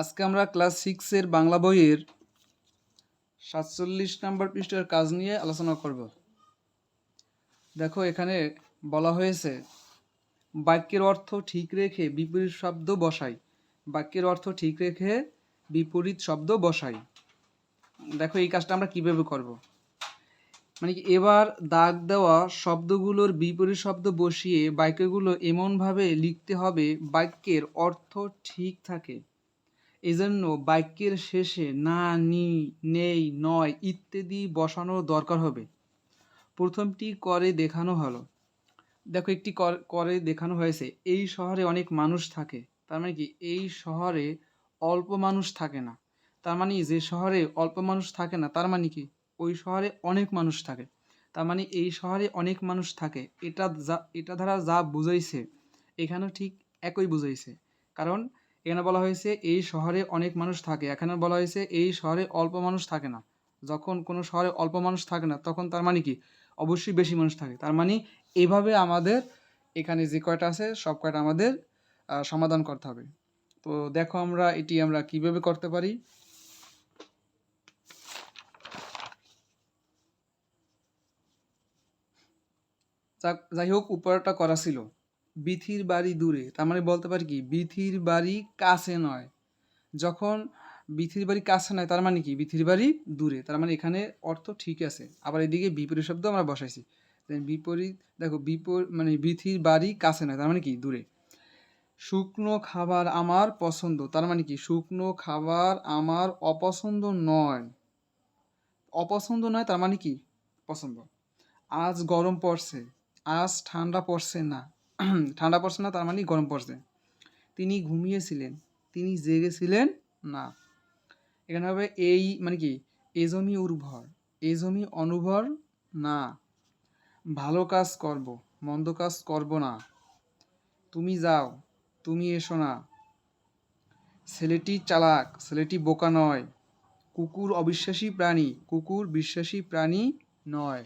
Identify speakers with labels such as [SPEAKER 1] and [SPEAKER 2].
[SPEAKER 1] আজকে আমরা ক্লাস সিক্সের বাংলা বইয়ের সাতচল্লিশ নম্বর পৃষ্ঠার কাজ নিয়ে আলোচনা করব। দেখো এখানে বলা হয়েছে, বাক্যের অর্থ ঠিক রেখে বিপরীত শব্দ বসাই। বাক্যের অর্থ ঠিক রেখে বিপরীত শব্দ বসাই। দেখো এই কাজটা আমরা কীভাবে করব? মানে কি এবার দাগ দেওয়া শব্দগুলোর বিপরীত শব্দ বসিয়ে বাক্যগুলো এমনভাবে লিখতে হবে, বাক্যের অর্থ ঠিক থাকে। এজন্য বাক্যের শেষে না, নি, নেই, নয় ইত্যাদি বসানোর দরকার হবে। প্রথমটি করে দেখানো হলো। দেখো, একটি কর- দেখানো হয়েছে। এই শহরে অনেক মানুষ থাকে। তার মানে কি? এই শহরে অল্প মানুষ থাকে না। তার মানে যে শহরে অল্প মানুষ থাকে না, তার মানে কি? ওই শহরে অনেক মানুষ থাকে। তার মানে এই শহরে অনেক মানুষ থাকে। এটা যা, এটা দ্বারা যা বুঝাইছে, এখানেও ঠিক একই বুঝাইছে। কারণ এখানে বলা হয়েছে, এই শহরে অনেক মানুষ থাকে। এখানে বলা হয়েছে, এই শহরে অল্প মানুষ থাকে না। যখন কোনো শহরে অল্প মানুষ থাকে না, তখন তার মানে কি? অবশ্যই বেশি মানুষ থাকে। তার মানে এভাবে আমাদের এখানে যে কয়টা আছে, সব কয়টা আমাদের সমাধান করতে হবে। তো দেখো আমরা এটি আমরা কীভাবে করতে পারি। যাই হোক উপরটা করা ছিল। বিথির বাড়ি দূরে। তার মানে বলতে পারি কি? বিথির বাড়ি কাছে নয়। যখন বিথির বাড়ি কাছে নয়, তার মানে কি? বিথির বাড়ি দূরে। তার মানে এখানে অর্থ ঠিক আছে। আবার এদিকে বিপরীত শব্দ আমরা বসাইছি। বিপরীত, দেখো বিপরীত মানে বিথির বাড়ি কাছে নয়, তার মানে কি? দূরে। শুকনো খাবার আমার পছন্দ। তার মানে কি? শুকনো খাবার আমার অপছন্দ নয়। অপছন্দ নয়, তার মানে কি? পছন্দ। আজ গরম পড়ছে। আজ ঠান্ডা পড়ছে না। ঠান্ডা পড়ছে না, তার মানে গরম পড়ছে। তিনি ঘুমিয়েছিলেন, তিনি জেগেছিলেন না। এখানে হবে এই মানে কি? এ জমি উর্বর, এ জমি অনুভর না। ভালো কাজ করব, মন্দ কাজ করব না। তুমি যাও, তুমি এসো না। ছেলেটি চালাক, ছেলেটি বোকা নয়। কুকুর অবিশ্বাসী প্রাণী, কুকুর বিশ্বাসী প্রাণী নয়।